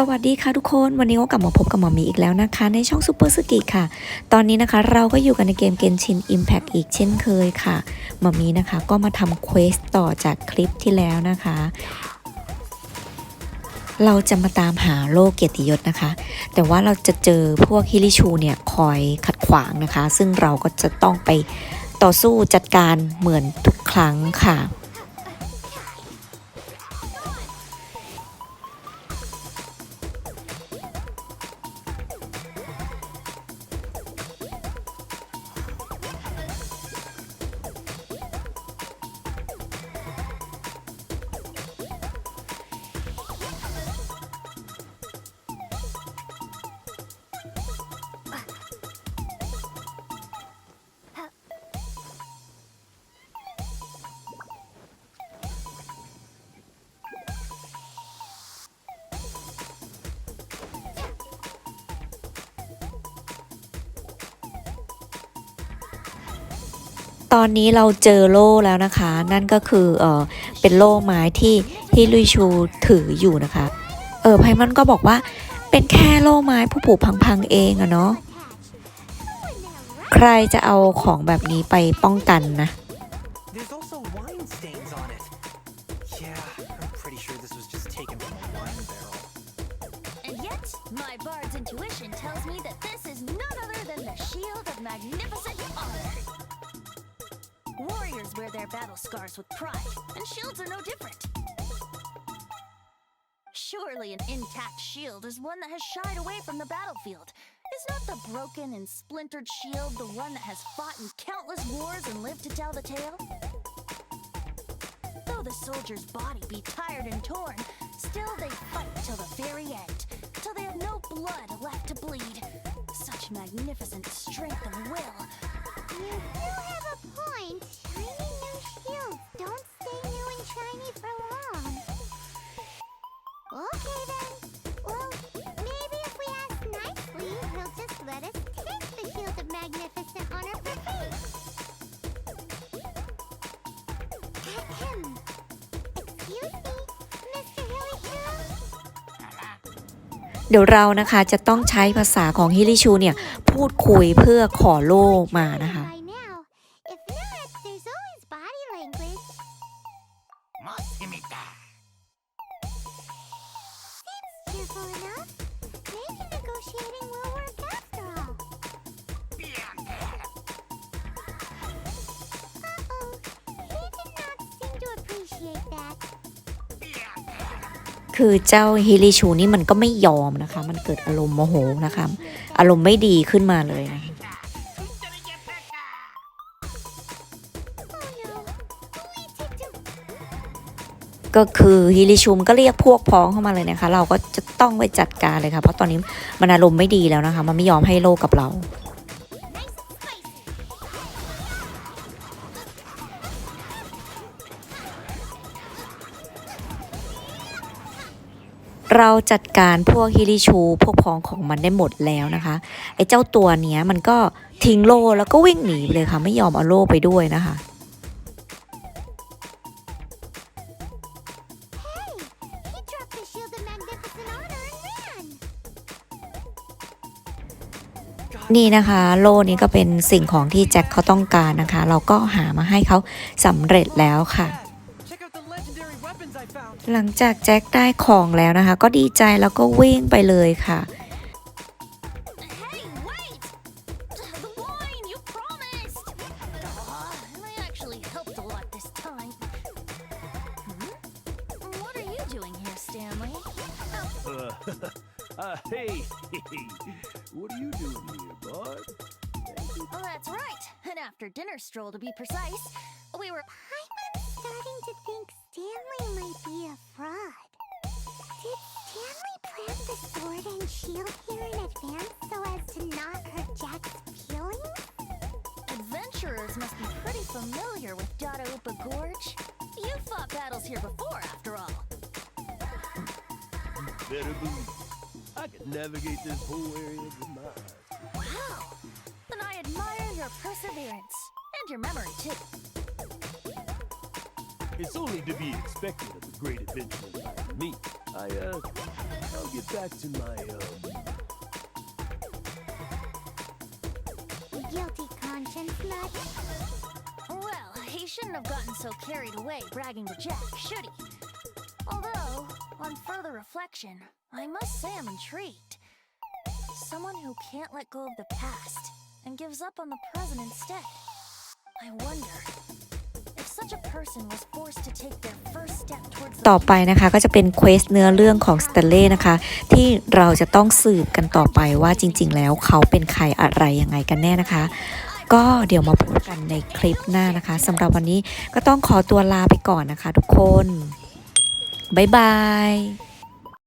สวัสดีค่ะทุกคนวันนี้ก็กลับมาพบกับหมอมีอีกแล้วนะคะ ในช่องซูเปอร์สกิค่ะ ตอนนี้นะคะเราก็อยู่กันในเกมเกนชิน Impact อีกเช่นเคยค่ะหมอมีนะคะก็มาทำเควสต่อจากคลิปที่แล้วนะคะ เราจะมาตามหาโลกเกียรติยศนะคะ แต่ว่าเราจะเจอพวกฮิริชูเนี่ยคอยขัดขวางนะคะ ซึ่งเราก็จะต้องไปต่อสู้จัดการเหมือนทุกครั้งค่ะ ตอนนี้เราเจอโล่แล้วนะคะ นั่นก็คือเออเป็นโล่ไม้ที่ที่ลุยชูถืออยู่นะคะ เออไพมันก็บอกว่าเป็นแค่โล่ไม้ผู้ผูพังๆเองอะเนาะใครจะเอาของแบบนี้ไปป้องกันนะ There's also wine stains on it. Yeah, I'm pretty sure this was just taken from a wine barrel. And yet, my bard's intuition tells me that this is none other than the Shield of Magnificent Honor. Their battle scars with pride, and shields are no different. Surely an intact shield is one that has shied away from the battlefield. Is not the broken and splintered shield the one that has fought in countless wars and lived to tell the tale? Though the soldier's body be tired and torn, still they fight till the very end, till they have no blood left to bleed. Such magnificent strength of will. You do have a point. เดี๋ยวเรานะคะจะต้องใช้ภาษาของฮิริชูเนี่ยพูดคุยเพื่อขอโล่มานะคะ คือเจ้าฮิริชูนี่มันก็ไม่ยอมนะคะ มันเกิดอารมณ์โมโหนะคะ อารมณ์ไม่ดีขึ้นมาเลยนะก็คือฮิริชูมก็เรียกพวกพ้องเข้ามาเลยนะคะ เราก็จะต้องไปจัดการเลยค่ะ เพราะตอนนี้มันอารมณ์ไม่ดีแล้วนะคะ มันไม่ยอมให้โลกกับเรา เราจัดการพวกฮิริชูพวกพ้องของมันได้หมดแล้วนะคะไอ้เจ้าตัวเนี้ยมันก็ทิ้งโลแล้วก็วิ่งหนีไปเลยค่ะไม่ยอมเอาโลไปด้วยนะคะนี่นะคะโล่นี้ก็เป็นสิ่งของที่แจ็คเขาต้องการนะคะ เราก็หามาให้เขาสำเร็จแล้วค่ะ หลังจากแจ็คได้ของแล้วนะคะ ก็ดีใจแล้วก็วิ่งไปเลยค่ะ Stanley might be a fraud. Did Stanley plant the sword and shield here in advance so as to not hurt Jack's feelings? Adventurers must be pretty familiar with Dotaupa Gorge. You fought battles here before, after all. Better believe I can navigate this whole area with my eyes. Wow! Then I admire your perseverance. And your memory, too. It's only to be expected of a great adventurer like me. I, uh, I'll get back to my, um, Guilty conscience much? Well, he shouldn't have gotten so carried away bragging to Jack, should he? Although, on further reflection, I must say I'm intrigued. Someone who can't let go of the past and gives up on the present instead. I wonder ต่อไปนะคะก็จะเป็นเควสเนื้อเรื่องของสเตเล่นะคะ ที่เราจะต้องสืบกันต่อไปว่าจริง ๆ แล้วเขาเป็นใครอะไรยังไงกันแน่นะคะ ก็เดี๋ยวมาพูดกันในคลิปหน้านะคะสำหรับวันนี้ก็ต้องขอตัวลาไปก่อนนะคะทุกคน บ๊ายบาย